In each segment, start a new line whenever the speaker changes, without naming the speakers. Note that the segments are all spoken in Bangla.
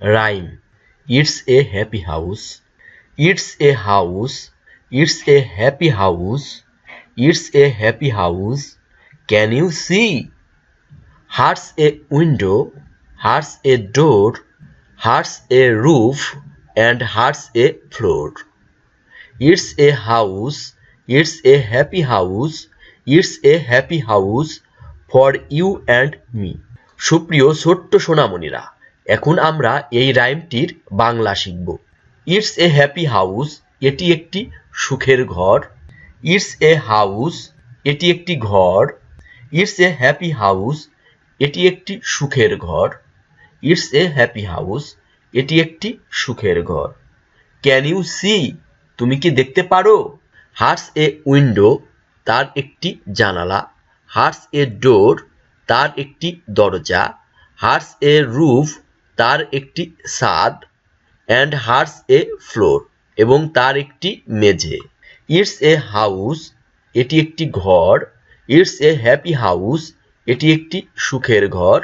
Rhyme. It's a happy house. It's a house. It's a happy house. It's a happy house. Can you see? Hearts a window. Hearts a door. Hearts a roof. And hearts a floor. It's a house. It's a happy house. It's a happy house for you and me. সুপ্রিয় ছোট্ট সোনামণিরা এখন আমরা এই রাইমটির বাংলা শিখব। ইটস এ হ্যাপি হাউস এটি একটি সুখের ঘর। ইটস এ হাউস এটি একটি ঘর। ইটস এ হ্যাপি হাউস এটি একটি সুখের ঘর। ইটস এ হ্যাপি হাউস এটি একটি সুখের ঘর। ক্যান ইউ সি তুমি কি দেখতে পারো? হার্স এ উইন্ডো তার একটি জানালা। হার্স এ ডোর তার একটি দরজা। হার্স এ রুফ তার একটি সাদ অ্যান্ড হার্স এ ফ্লোর এবং তার একটি মেঝে। ইটস এ হাউস এটি একটি ঘর। ইটস এ হ্যাপি হাউস এটি একটি সুখের ঘর।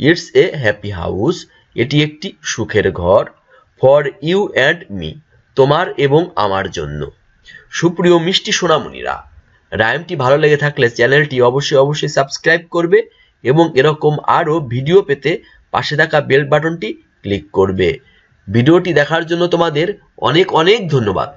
ইটস এ হ্যাপি হাউস এটি একটি সুখের ঘর। ফর ইউ অ্যান্ড মি তোমার এবং আমার জন্য। সুপ্রিয় মিষ্টি সোনামণিরা রায়মটি ভালো লেগে থাকলে চ্যানেলটি অবশ্যই অবশ্যই সাবস্ক্রাইব করবে এবং এরকম আরও ভিডিও পেতে পাশে থাকা বেল বাটনটি ক্লিক করবে। ভিডিওটি দেখার জন্য তোমাদের অনেক অনেক ধন্যবাদ।